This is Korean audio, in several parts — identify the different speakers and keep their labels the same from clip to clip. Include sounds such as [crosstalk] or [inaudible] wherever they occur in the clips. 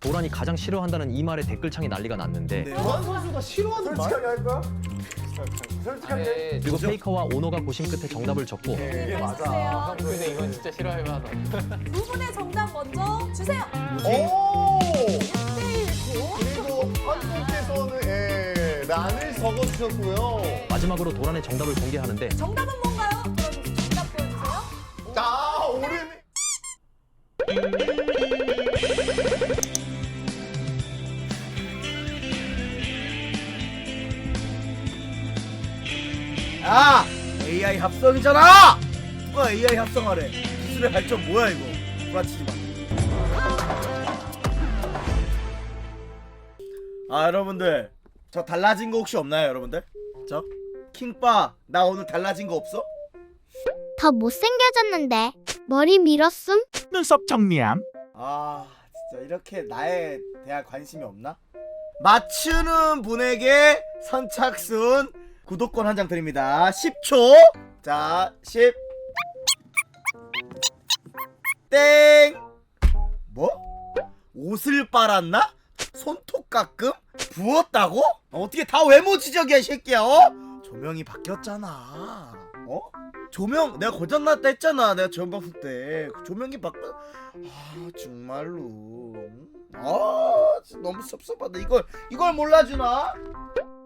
Speaker 1: 도란이 가장 싫어한다는 이 말에 댓글창에 난리가 났는데
Speaker 2: 도란 선수가 싫어하는 말?
Speaker 3: 솔직하게 할까? 솔직하게.
Speaker 1: 그리고 페이커와 오너가 고심 끝에 정답을 적고
Speaker 3: 이게
Speaker 4: 맞아.
Speaker 5: 근데 이건 진짜 싫어할 만하다.
Speaker 4: 두 분의 정답 먼저 주세요.
Speaker 3: 오!
Speaker 4: 1대1고.
Speaker 3: 그리고 한분께서는 예, 난을 적어주셨고요.
Speaker 1: 마지막으로 도란의 정답을 공개하는데
Speaker 4: 정답은 뭔가요? 그럼 정답 보여주세요.
Speaker 3: 자, 오른.
Speaker 2: 야! AI 합성이잖아! 누가 AI 합성하래? 기술의 발전 뭐야 이거? 구라치지 마. 아 여러분들 저 달라진 거 혹시 없나요 여러분들? 저 킹바 나 오늘 달라진 거 없어?
Speaker 6: 더 못생겨졌는데 머리 밀었음?
Speaker 7: 눈썹 정리함.
Speaker 2: 아 진짜 이렇게 나에 대한 관심이 없나? 맞추는 분에게 선착순 구독권 한 장 드립니다 10초 자 10. 땡 뭐? 옷을 빨았나? 손톱 깎음? 부었다고? 어, 어떻게 다 외모 지적이야 이 새끼야 어? 조명이 바뀌었잖아 어? 조명 내가 고장났다 했잖아 내가 저번 방송 때 조명이 바뀌 아 정말로 아 진짜 너무 섭섭하다 이걸 이걸 몰라주나?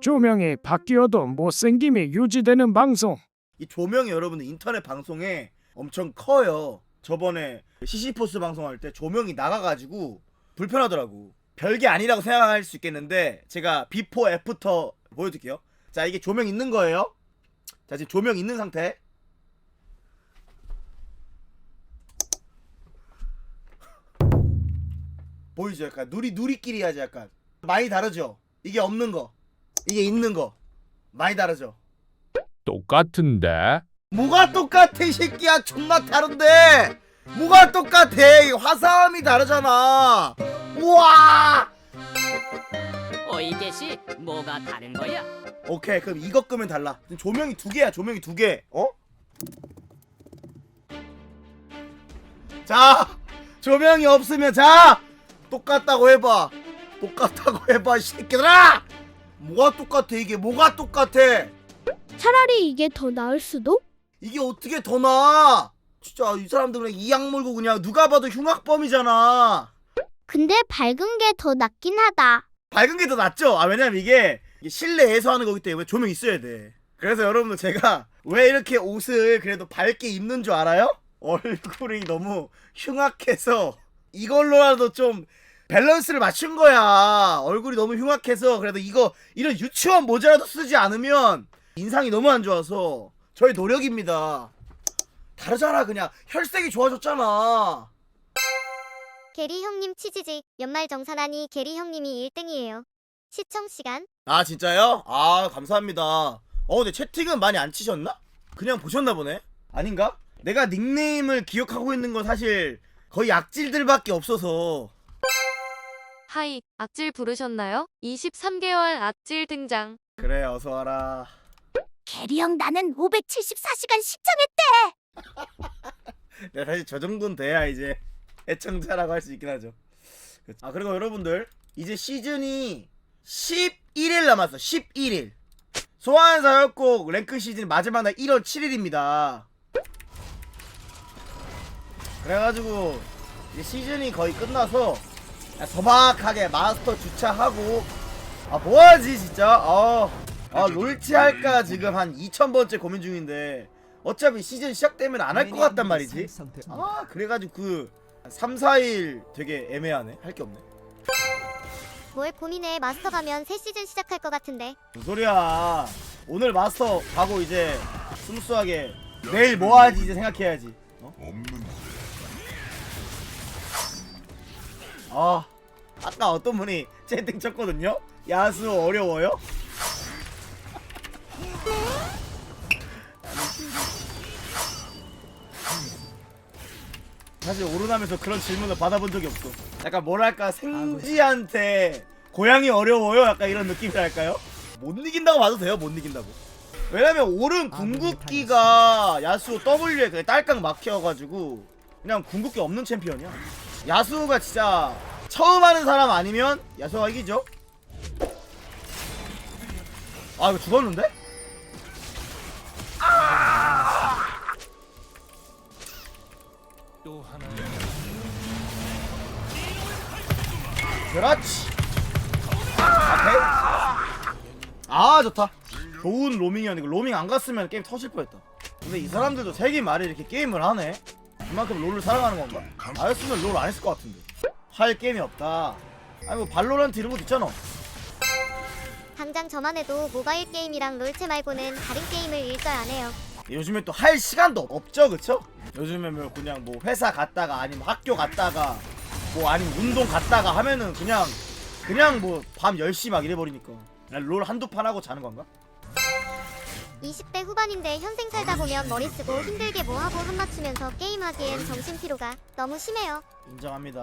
Speaker 7: 조명이 바뀌어도 못생김이 유지되는 방송.
Speaker 2: 이 조명이 여러분들 인터넷 방송에 엄청 커요. 저번에 시시포스 방송할 때 조명이 나가가지고 불편하더라고. 별게 아니라고 생각할 수 있겠는데 제가 비포 애프터 보여드릴게요. 자 이게 조명 있는 거예요. 자 지금 조명 있는 상태. 보이죠? 약간 누리 누리끼리 하지 약간. 많이 다르죠? 이게 없는 거 이게 있는 거. 많이 다르죠?
Speaker 7: 똑같은데.
Speaker 2: 뭐가 똑같아 이 새끼야? 존나 다른데? 뭐가 똑같아? 이 화사함이 다르잖아. 우와!
Speaker 8: 어이게시 뭐가 다른 거야?
Speaker 2: 오케이 그럼 이거 끄면 달라. 지금 조명이 두 개야 조명이 두개. 어? 자 조명이 없으면 자! 똑같다고 해봐. 똑같다고 해봐 이 새끼들아 뭐가 똑같아 이게 뭐가 똑같아
Speaker 6: 차라리 이게 더 나을 수도?
Speaker 2: 이게 어떻게 더 나아 진짜 이 사람들은 이악 물고 그냥 누가 봐도 흉악범이잖아
Speaker 6: 근데 밝은 게 더 낫긴 하다.
Speaker 2: 밝은 게 더 낫죠? 아 왜냐면 이게 이게 실내에서 하는 거기 때문에 조명 있어야 돼. 그래서 여러분들 제가 왜 이렇게 옷을 그래도 밝게 입는 줄 알아요? 얼굴이 너무 흉악해서 이걸로라도 좀 밸런스를 맞춘 거야. 얼굴이 너무 흉악해서 그래도 이거 이런 유치원 모자라도 쓰지 않으면 인상이 너무 안 좋아서 저희 노력입니다. 다르잖아 그냥 혈색이 좋아졌잖아.
Speaker 6: 게리 형님 치지직 연말 정산하니 게리 형님이 1등이에요. 시청 시간
Speaker 2: 아 진짜요? 아 감사합니다. 어 근데 채팅은 많이 안 치셨나? 그냥 보셨나 보네. 아닌가? 내가 닉네임을 기억하고 있는 건 사실 거의 악질들밖에 없어서
Speaker 9: 하이, 악질 부르셨나요? 23개월 악질 등장.
Speaker 2: 그래 어서 와라.
Speaker 6: 게리 형 나는 574시간 시청했대. [laughs]
Speaker 2: 내가 사실 저 정도는 돼야 이제 애청자라고 할 수 있긴 하죠. 그쵸. 아 그리고 여러분들 이제 시즌이 11일 남았어. 11일. 소환 사역곡 랭크 시즌 마지막 날 1월 7일입니다. 그래가지고 이제 시즌이 거의 끝나서 소박하게 마스터 주차하고. 아 뭐하지 진짜? 아, 아 롤치 할까 지금 한 2000번째 고민 중인데. 어차피 시즌 시작되면 안 할 것 같단 말이지. 아 그래가지고 그 3, 4일 되게 애매하네. 할 게 없네.
Speaker 6: 뭘 고민해. 마스터 가면 새 시즌 시작할 것 같은데.
Speaker 2: 무슨 소리야. 오늘 마스터 가고 이제 스무스하게 내일 뭐 하지 이제 생각해야지. 어? 아 아까 어떤 분이 채팅 쳤거든요 야수 어려워요? 사실 오르나면서 그런 질문을 받아본 적이 없어 약간 뭐랄까 생지한테 고양이 어려워요? 약간 이런 느낌이랄까요? 못 이긴다고 봐도 돼요 못 이긴다고 왜냐면 오른 궁극기가 야수 W에 그냥 딸깍 막혀가지고 그냥 궁극기 없는 챔피언이야 야수가 진짜 처음 하는 사람 아니면 야소가 이기죠. 아 이거 죽었는데? 그렇지. 오케이. 아 좋다. 좋은 로밍이었는데 이거 로밍 안 갔으면 게임 터질 뻔했다. 근데 이 사람들도 세기 말에 이렇게 게임을 하네. 그만큼 롤을 사랑하는 건가? 나였으면 롤 안 했을 것 같은데. 할 게임이 없다. 아니 뭐 발로란트 이런 것도 있잖아.
Speaker 6: 당장 저만 해도 모바일 게임이랑 롤체 말고는 다른 게임을 일절 안 해요.
Speaker 2: 요즘에 또 할 시간도 없죠, 그쵸? 요즘에 뭐 그냥 뭐 회사 갔다가 아니면 학교 갔다가 뭐 아니면 운동 갔다가 하면은 그냥 그냥 뭐 밤 10시 막 이래 버리니까 그냥 롤 한두 판 하고 자는 건가?
Speaker 6: 20대 후반인데 현생 살다 보면 머리 쓰고 힘들게 뭐 하고 한 맞추면서 게임하기엔 정신 피로가 너무 심해요.
Speaker 2: 인정합니다.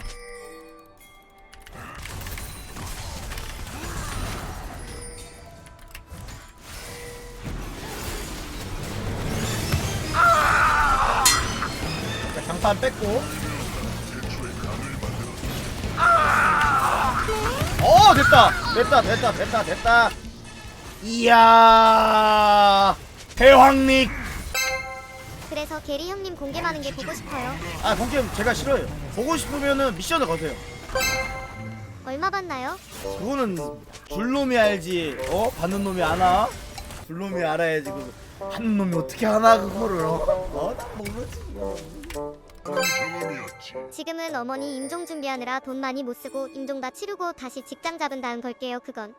Speaker 2: 자, 장판 뺐고. 어 됐다 됐다 됐다 됐다 됐다 이야 대황릭
Speaker 6: 그래서 게리 형님 공개 많은 게 보고 싶어요.
Speaker 2: 아 공개는 제가 싫어요 보고 싶으면은 미션을 거세요
Speaker 6: 얼마 받나요?
Speaker 2: 그거는 줄 놈이 알지 어? 받는 놈이 아나? 줄 놈이 알아야지 그 하는 놈이 어떻게 하나 그거를 어? 어? 나 모르지 이거.
Speaker 6: 지금은 어머니 임종 준비하느라 돈 많이 못 쓰고 임종 다 치르고 다시 직장 잡은 다음 걸게요. 그건.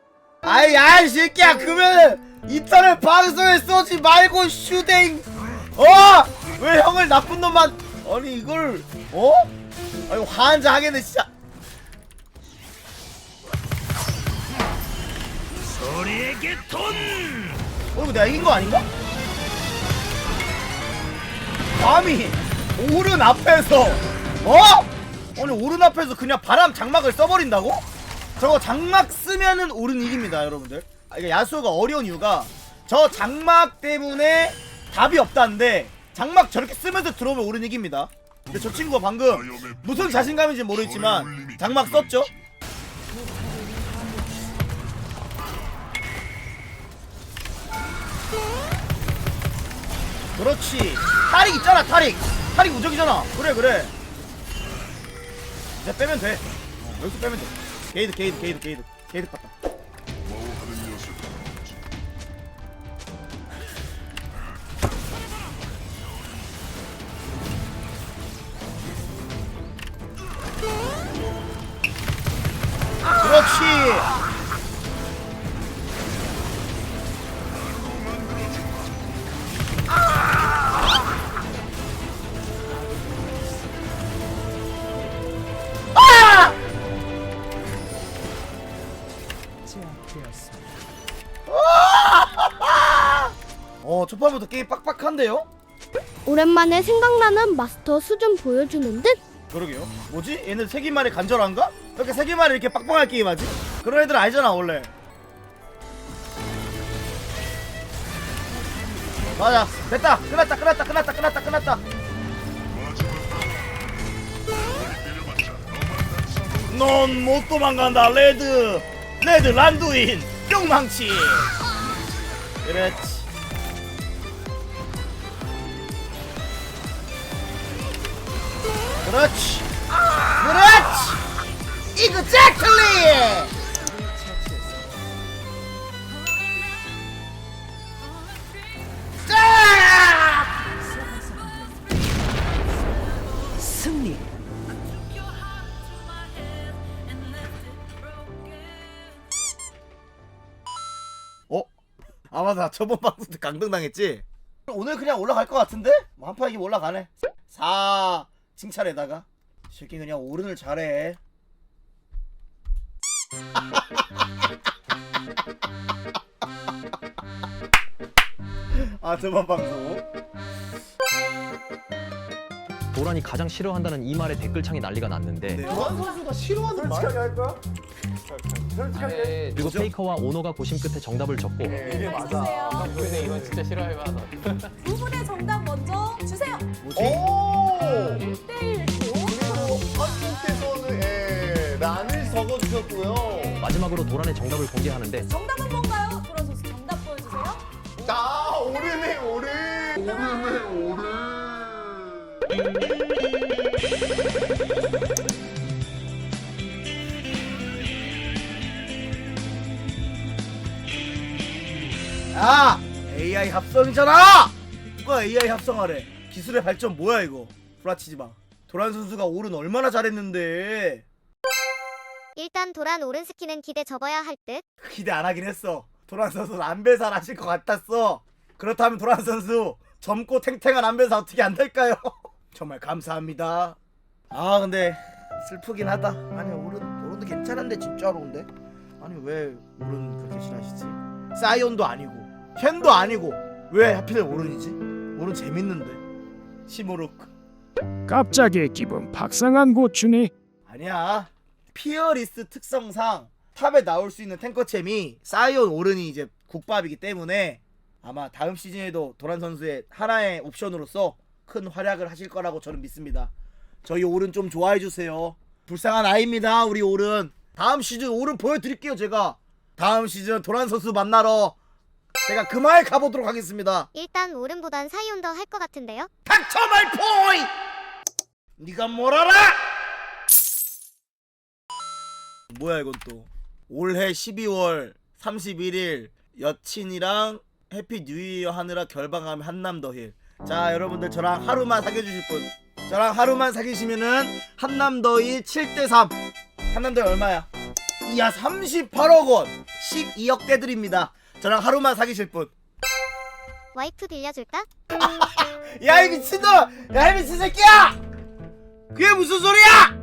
Speaker 2: 아이 야이 새끼야 그러면 인터넷 방송에 쏘지 말고 슈댕 어? 왜 형을 나쁜 놈만 아니 이걸 어? 아이고 환장하겠네 진짜 소리에게 돈! 어 이거 내가 이긴 거 아닌가? 감히 오른 앞에서 어? 아니 오른 앞에서 그냥 바람 장막을 써버린다고? 저거 장막 쓰면은 오른 이깁니다 여러분들. 아, 이게 야수가 어려운 이유가 저 장막 때문에 답이 없다는데 장막 저렇게 쓰면서 들어오면 오른 이깁니다. 근데 저 친구가 방금 무슨 자신감인지 모르겠지만 장막 썼죠? 그렇지. 타릭 있잖아 타릭. 타릭 무적이잖아. 그래 그래. 이제 빼면 돼. 어, 여기서 빼면 돼 게이드 게이드 게이드 게이드 게이드 갔다. 그렇지
Speaker 10: 오랜만에 생각나는 마스터 수준 보여주는 듯?
Speaker 2: 그러게요. 뭐지? 얘는 세기말이 간절한가? 이렇게 세기말이 이렇게 빡빡할 게임하지? 그런 애들 아니잖아 원래. 맞아. 됐다. 끝났다 끝났다 끝났다 끝났다 끝났다. 넌 못 도망간다 레드. 레드 란두인. 뿅망치. 그렇지 그렇지 그렇지 exactly 짜! 승리 어? 아 맞아 저번 방송 때 강등 당했지? 오늘 그냥 올라갈 것 같은데? 뭐 한판 이기면 올라가네 4 칭찬에다가 이 새끼 그냥 오른을 잘해 [laughs] 아 저번 방송
Speaker 1: 도란이 가장 싫어한다는 이 말에 댓글창에 난리가 났는데
Speaker 2: 네.
Speaker 3: 도란 선수가 싫어하는 말. 솔직하게 할 거야? 솔직하게.
Speaker 5: 네,
Speaker 1: 그리고 페이커와 오너가 고심 끝에 정답을 적고
Speaker 3: 이게 맞아.
Speaker 5: 형 근데 이건 진짜 싫어할 만하다.
Speaker 4: 두 분의 정답 먼저 주세요.
Speaker 2: 뭐지?
Speaker 3: 오.
Speaker 4: 1대1 고.
Speaker 3: 그리고 한분께서는 예, 난 있었고요.
Speaker 1: 마지막으로 도란의 정답을 공개하는데
Speaker 4: 정답은 뭔가요? 도란 선수 정답 보여주세요.
Speaker 3: 자, 오르네, 오르. 오르네, 오르.
Speaker 2: 야! AI 합성이잖아! 누가 AI 합성하래? 기술의 발전 뭐야 이거? 구라치지 마. 도란 선수가 오른 얼마나 잘했는데
Speaker 6: 일단 도란 오른 스키는 기대 접어야 할 듯.
Speaker 2: 기대 안 하긴 했어. 도란 선수 안배살 하실 것 같았어. 그렇다면 도란 선수 젊고 탱탱한 안배사 어떻게 안 될까요? [laughs] 정말 감사합니다. 아 근데 슬프긴 하다. 아니 오른 오른도 괜찮은데 진짜로 근데 아니 왜 오른 그렇게 싫어하시지? 사이온도 아니고 켄도 아니고 왜 하필 오른이지? 오른 재밌는데 시모르크
Speaker 7: 갑자기 기분 박상한 고추니
Speaker 2: 아니야 피어리스 특성상 탑에 나올 수 있는 탱커챔이 사이온 오른이 이제 국밥이기 때문에 아마 다음 시즌에도 도란 선수의 하나의 옵션으로서 큰 활약을 하실 거라고 저는 믿습니다. 저희 오른 좀 좋아해 주세요. 불쌍한 아이입니다, 우리 오른. 다음 시즌 오른 보여드릴게요, 제가. 다음 시즌 도란 선수 만나러 제가 그마에 가보도록 하겠습니다.
Speaker 6: 일단 오른보단 사이온 더 할 것 같은데요.
Speaker 2: 닥쳐 말포이! 네가 뭘 알아? 뭐야 이건 또 올해 12월 31일 여친이랑 해피 뉴이어 하느라 결방함 한남 더힐 자 여러분들 저랑 하루만 사귀어주실 분 저랑 하루만 사귀시면은 한남 더힐 7대3 한남 더힐 얼마야? 이야 38억 원 12억 대 드립니다 저랑 하루만 사귀실 분
Speaker 6: 와이프 빌려줄까?
Speaker 2: 야이 미친놈! 야이 미친 새끼야! 그게 무슨 소리야!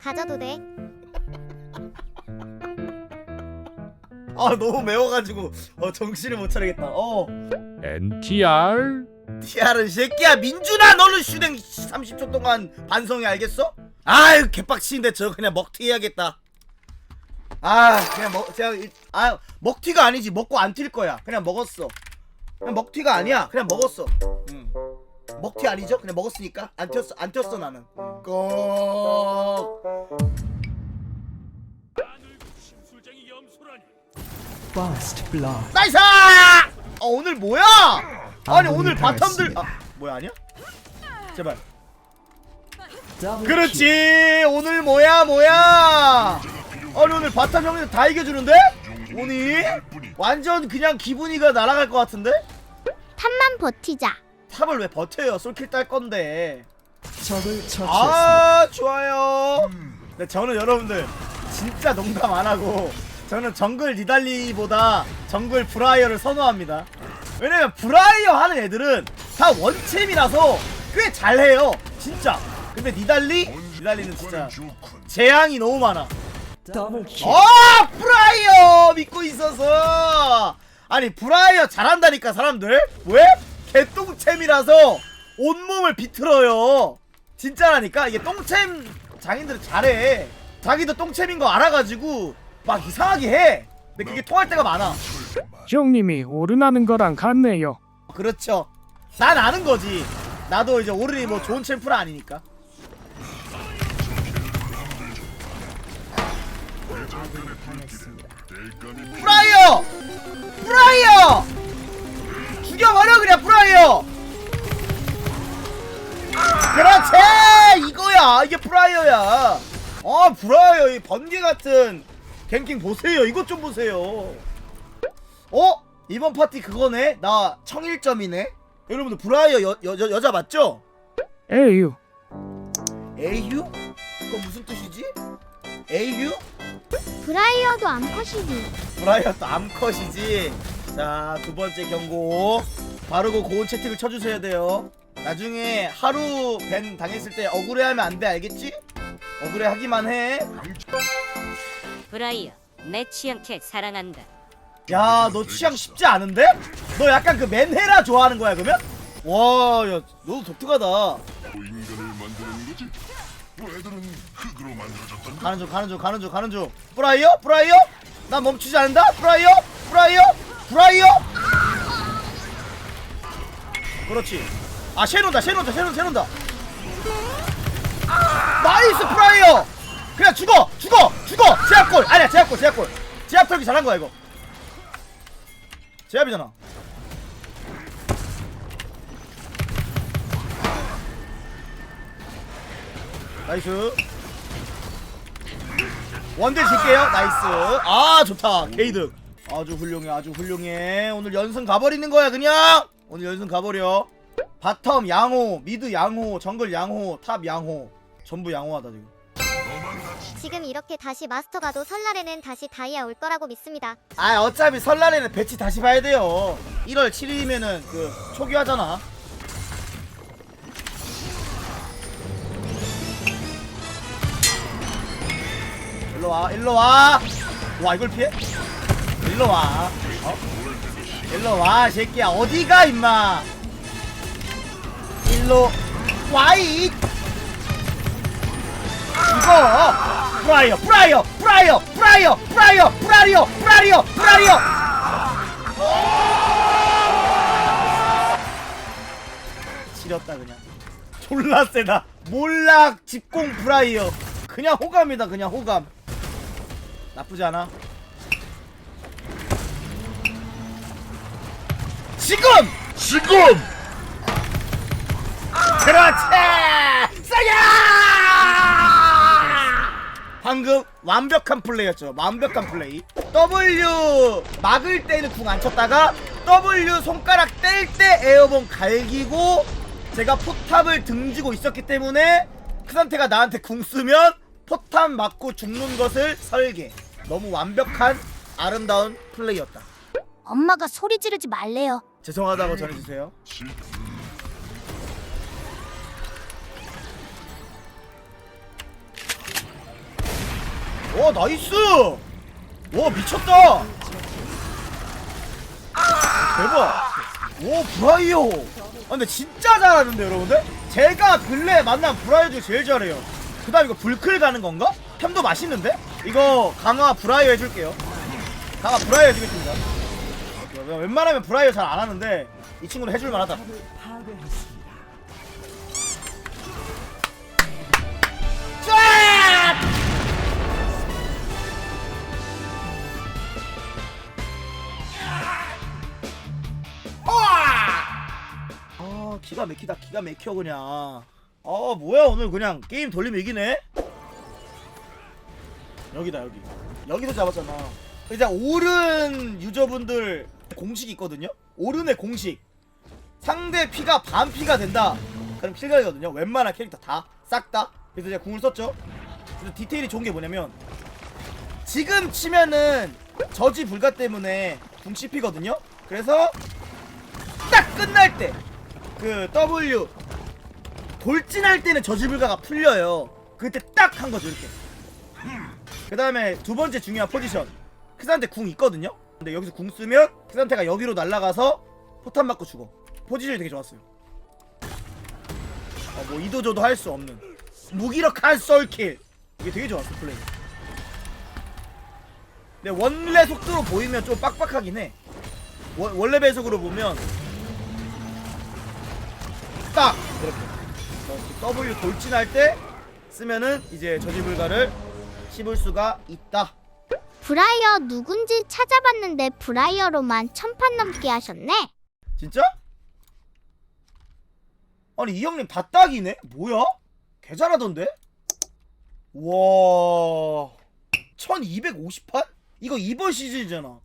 Speaker 6: 가져도 돼.
Speaker 2: 아 너무 매워가지고 어 정신을 못 차리겠다. 어.
Speaker 7: NTR
Speaker 2: 티아르 새끼야. 민준아 너는 슈댕 30초 동안 반성해 알겠어? 아유 개빡치는데 저 그냥 먹튀 해야겠다. 아 그냥 먹 제가 일- 아 먹튀가 아니지. 먹고 안 튈 거야. 그냥 먹었어. 그냥 먹튀가 아니야. 그냥 먹었어. 응. 먹튀 아니죠? 그냥 먹었으니까 안 튀었어 안 튀었어 나는 꼭 나이스! 어, 오늘 뭐야? 아니 오늘 바텀들 아 뭐야 아니야? 제발. 그렇지 오늘 뭐야 뭐야? 아니 오늘 바텀 형들 다 이겨주는데? 오늘 완전 그냥 기분이가 날아갈 것 같은데?
Speaker 10: 탑만 버티자.
Speaker 2: 탑을 왜 버텨요? 솔킬 딸 건데. 아 좋아요. 네, 저는 여러분들 진짜 농담 안 하고 저는 정글 니달리보다 정글 브라이어를 선호합니다. 왜냐면 브라이어 하는 애들은 다 원챔이라서 꽤 잘해요. 진짜. 근데 니달리? 니달리는 진짜 재앙이 너무 많아. 어 브라이어 믿고 있어서 아니 브라이어 잘한다니까 사람들 왜? 개똥챔이라서 온몸을 비틀어요. 진짜라니까? 이게 똥챔 장인들은 잘해. 자기도 똥챔인 거 알아가지고 막 이상하게 해. 근데 그게 통할 때가 많아.
Speaker 7: 형님이 오른하는 거랑 같네요.
Speaker 2: 그렇죠. 난 아는 거지. 나도 이제 오른이 뭐 좋은 챔프는 아니니까. 프라이어! 프라이어! 죽여버려 그냥 프라이어! 그렇지! 이거야 이게 프라이어야 아 프라이어 이 번개 같은 갱킹 보세요 이것 좀 보세요 어? 이번 파티 그거네? 나 청일점이네? 여러분들 브라이어 여, 여, 여, 여자 맞죠?
Speaker 7: 에휴
Speaker 2: 에휴? 그거 무슨 뜻이지? 에휴?
Speaker 10: 브라이어도 암컷이지.
Speaker 2: 브라이어 또 암컷이지 자 두 번째 경고 바르고 고운 채팅을 쳐주셔야 돼요 나중에 하루 밴 당했을 때 억울해하면 안 돼 알겠지? 억울해하기만 해야
Speaker 8: 브라이어 내 취향캐 사랑한다
Speaker 2: 너 취향 쉽지 않은데? 너 약간 그 맨헤라 좋아하는 거야 그러면? 와 야 너도 독특하다 가는 중 가는 중 가는 중 가는 중 브라이어? 브라이어? 나 멈추지 않는다? 브라이어? 브라이어? 브라이어? 그렇지. 아 쉐논다 쉐논다 쉐논 쉐논다. 나이스 브라이어! 그냥 죽어 죽어 제압골 아니야 제압골 제압골. 제압 털기 잘한 거야 이거. 제압이잖아. 나이스. 원딜 줄게요. 나이스. 아 좋다. 게이득 아주 훌륭해 아주 훌륭해. 오늘 연승 가버리는 거야 그냥? 오늘 연승 가버려. 바텀 양호 미드 양호 정글 양호 탑 양호. 전부 양호하다 지금.
Speaker 6: 지금 이렇게 다시 마스터 가도 설날에는 다시 다이아 올 거라고 믿습니다.
Speaker 2: 아 어차피 설날에는 배치 다시 봐야 돼요. 1월 7일이면은 그 초기화잖아. 일로와 일로와. 와 이걸 피해? 일로 와. 어? 일로 와, 새끼야. 어디가, 임마. 일로 와이. 이거. 브라이어, 브라이어, 브라이어, 브라이어, 브라이어, 브라이어, 브라이어, 브라이어. 지렸다 그냥. 졸라 세다. 몰락 집공 브라이어. 그냥 호감이다, 그냥 호감. 나쁘지 않아. 지금! 지금! 그렇지! 싸야 방금 완벽한 플레이였죠. 완벽한 플레이. W 막을 때는 궁 안 쳤다가 W 손가락 뗄 때 에어본 갈기고 제가 포탑을 등지고 있었기 때문에 그 상태가 나한테 궁 쓰면 포탑 맞고 죽는 것을 설계. 너무 완벽한 아름다운 플레이였다.
Speaker 10: 엄마가 소리 지르지 말래요.
Speaker 2: 죄송하다고 전해주세요. 오 나이스! 와 미쳤다! 대박! 오 브라이어 아 근데 진짜 잘하는데 여러분들? 제가 근래 만난 브라이어 중 제일 잘해요. 그 다음 이거 불클 가는 건가? 템도 맛있는데? 이거 강화 브라이어 해줄게요. 강화 브라이어 해주겠습니다 웬만하면 브라이어 잘 안 하는데 이 친구는 해줄 만하다. 쫙! 아 기가 막히다 기가 막혀 그냥. 아 뭐야 오늘 그냥 게임 돌리면 이기네? 여기다 여기. 여기서 잡았잖아. 이제 오른 유저분들 공식이 있거든요 오른의 공식 상대 피가 반 피가 된다 그럼 킬각이거든요 웬만한 캐릭터 다 싹다 그래서 제가 궁을 썼죠 그래서 디테일이 좋은 게 뭐냐면 지금 치면은 저지 불가 때문에 궁 씹히거든요 그래서 딱 끝날 때 그 W 돌진할 때는 저지 불가가 풀려요. 그때 딱 한 거죠 이렇게. 그 다음에 두 번째 중요한 포지션. 크산테 궁 있거든요. 근데 여기서 궁 쓰면 크산테가 여기로 날아가서 포탄 맞고 죽어. 포지션이 되게 좋았어요. 어, 뭐 이도저도 할 수 없는 무기력한 썰킬 이게 되게 좋았어 플레이. 근데 원래 속도로 보이면 좀 빡빡하긴 해. 원, 원래 배속으로 보면 딱 이렇게 어, W 돌진할 때 쓰면은 이제 저지불가를 씹을 수가 있다.
Speaker 10: 브라이어 누군지 찾아봤는데 브라이어로만 천판 넘게 하셨네.
Speaker 2: 진짜? 아니 이 형님 다 딱이네? 뭐야? 개 잘하던데? 와 1250판? 이거 이번 시즌이잖아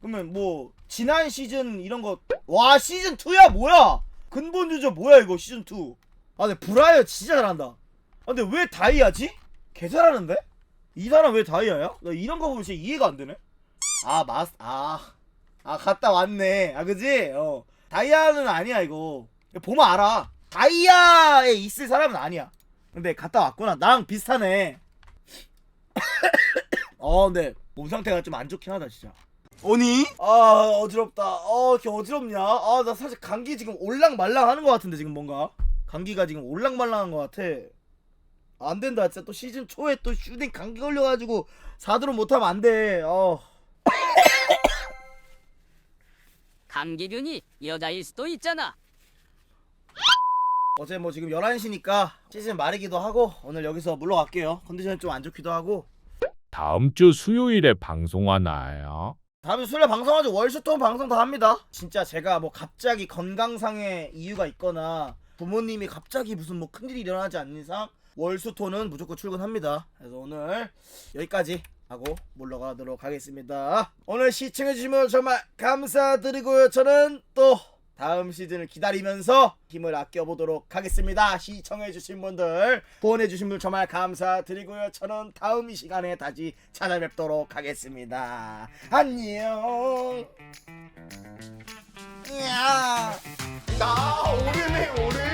Speaker 2: 그러면 뭐 지난 시즌 이런 거와 시즌 2야 뭐야 근본 유저 뭐야 이거 시즌 2아 근데 브라이어 진짜 잘한다 아 근데 왜 다이아지? 개 잘하는데? 이 사람 왜 다이아야? 나 이런 거 보면 진짜 이해가 안 되네. 아 마스 아. 아 갔다 왔네. 아 그지? 어. 다이아는 아니야 이거. 보면 알아. 다이아에 있을 사람은 아니야. 근데 갔다 왔구나. 나랑 비슷하네. [coughs] 어 근데 몸 상태가 좀 안 좋긴 하다 진짜. 오니? 아 어지럽다. 어 이렇게 어지럽냐? 아 나 사실 감기 지금 올랑말랑 하는 것 같은데 지금 뭔가. 감기가 지금 올랑말랑한 것 같아 안 된다 진짜 또 시즌 초에 또 슈딩 감기 걸려가지고 사드론 못하면 안돼 어 [coughs]
Speaker 8: 감기균이 여자일 수도 있잖아.
Speaker 2: 어제 뭐 지금 11시니까 시즌 말이기도 하고 오늘 여기서 물러갈게요 컨디션이 좀 안 좋기도 하고
Speaker 7: 다음 주 수요일에 방송하나요?
Speaker 2: 다음에 수요일에 방송하죠. 월수통 방송 다 합니다. 진짜 제가 뭐 갑자기 건강상의 이유가 있거나 부모님이 갑자기 무슨 뭐 큰일이 일어나지 않는 이상 월수토는 무조건 출근합니다. 그래서 오늘 여기까지 하고 물러가도록 하겠습니다. 오늘 시청해주시면 정말 감사드리고요. 저는 또 다음 시즌을 기다리면서 힘을 아껴보도록 하겠습니다. 시청해주신 분들, 후원해주신 분들 정말 감사드리고요. 저는 다음 이 시간에 다시 찾아뵙도록 하겠습니다. 안녕. 야.
Speaker 3: 나 오르네 오르